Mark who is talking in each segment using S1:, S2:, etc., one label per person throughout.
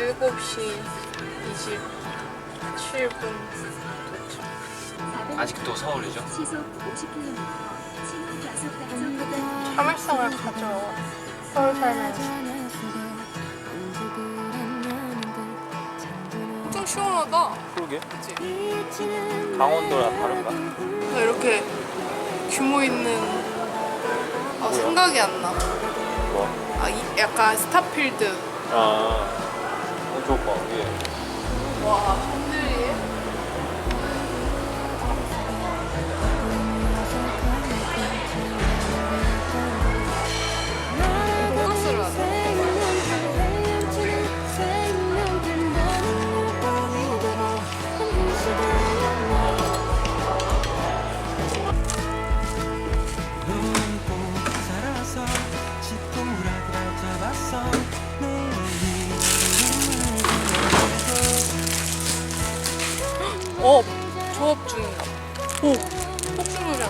S1: 7시 27분 도착.
S2: 아직도 서울이죠?
S3: 시속 50km 신호 과속 단속
S1: 참을성을 가져. 서울 살면서. 엄청 시원하다.
S2: 그러게.
S1: 그치?
S2: 강원도랑 다른가?
S1: 나 이렇게 규모 있는 아, 생각이 안 나.
S2: 뭐?
S1: 아, 이- 약간 스타필드.
S2: 아, 같아. 예.
S1: 와, 흔들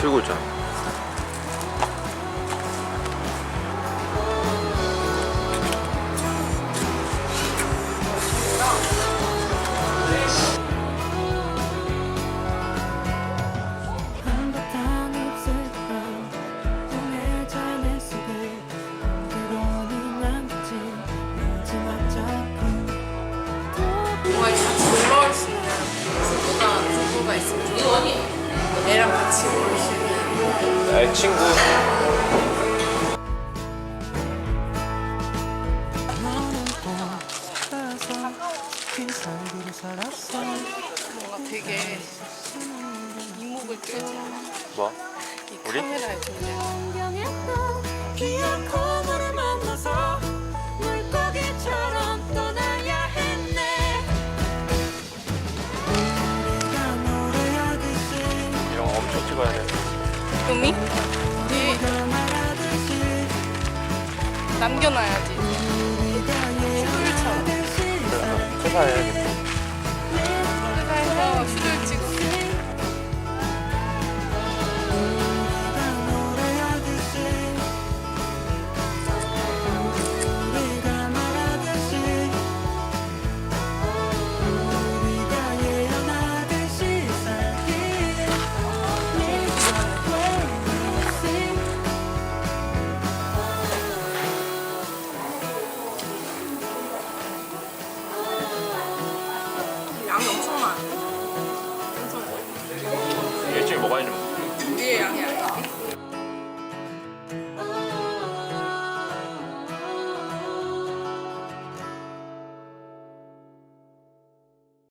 S2: 들고 있잖아.
S1: 같이 놀러 올 수 있는 부부가, 부부가 있으면 좋겠다. 애랑 같이 놀수
S2: 애 친구.
S1: 뭔가 되게 이목을 끌지 않아?
S2: 뭐?
S1: 이
S2: 우리?
S1: 카메라의 존재. 음이? 이
S4: 네가 말하듯이
S1: 남겨놔야지.
S4: 예언하듯이
S2: 퇴사해야겠다.